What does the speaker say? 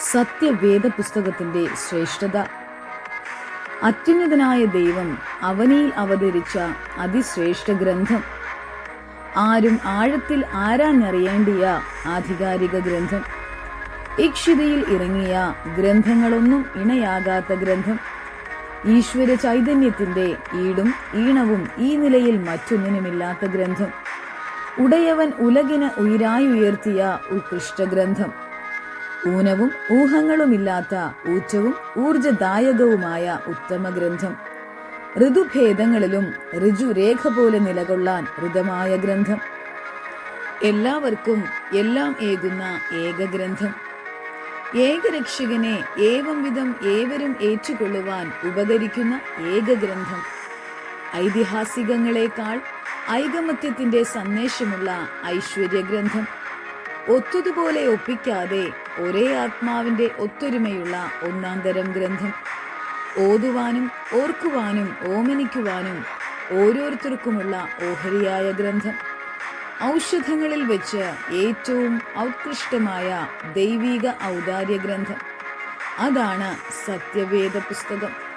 സത്യവേദ പുസ്തകത്തിന്റെ ശ്രേഷ്ഠത. അത്യുന്നതനായ ദൈവം അവനിൽ അവതരിച്ച അതിശ്രേഷ്ഠ ഗ്രന്ഥം. ആരും ആഴത്തിൽ ആരാഞ്ഞറിയേണ്ടിയ ആധികാരിക ഗ്രന്ഥം. ഇക്ഷിതയിൽ ഇറങ്ങിയ ഗ്രന്ഥങ്ങളൊന്നും ഇണയാകാത്ത ഗ്രന്ഥം. ഈശ്വര ചൈതന്യത്തിന്റെ ഈടും ഈണവും ഈ നിലയിൽ മറ്റൊന്നിനുമില്ലാത്ത ഗ്രന്ഥം. ഉടയവൻ ഉലകിന് ഉയരായി ഉയർത്തിയ ഉത്കൃഷ്ട ഗ്രന്ഥം. ഊനവും ഊഹങ്ങളുമില്ലാത്ത ഊറ്റവും ഊർജദായകവുമായ ഉത്തമ ഗ്രന്ഥം ഋതുഭേദങ്ങളിലും ഋജുരേഖ പോലെ നിലകൊള്ളാൻ ഋതമായ ഗ്രന്ഥം. എല്ലാവർക്കും എല്ലാം ഏകുന്ന ഏകഗ്രന്ഥം. ഏകരക്ഷകനെ ഏവം വിധം ഏവരും ഏറ്റുകൊള്ളുവാൻ ഉപകരിക്കുന്ന ഏകഗ്രന്ഥം. ഐതിഹാസികങ്ങളെക്കാൾ ഐകമത്യത്തിന്റെ സന്ദേശമുള്ള ഐശ്വര്യഗ്രന്ഥം. ഒത്തതുപോലെ ഒപ്പിക്കാതെ ഒരേ ആത്മാവിന്റെ ഒത്തൊരുമയുള്ള ഒന്നാന്തരം ഗ്രന്ഥം. ഓതുവാനും ഓർക്കുവാനും ഓമനിക്കുവാനും ഓരോരുത്തർക്കുമുള്ള ഓഹരിയായ ഗ്രന്ഥം. ഔഷധങ്ങളിൽ വെച്ച് ഏറ്റവും ഔത്കൃഷ്ടമായ ദൈവിക ഔദാര്യ ഗ്രന്ഥം അതാണ് സത്യവേദ പുസ്തകം.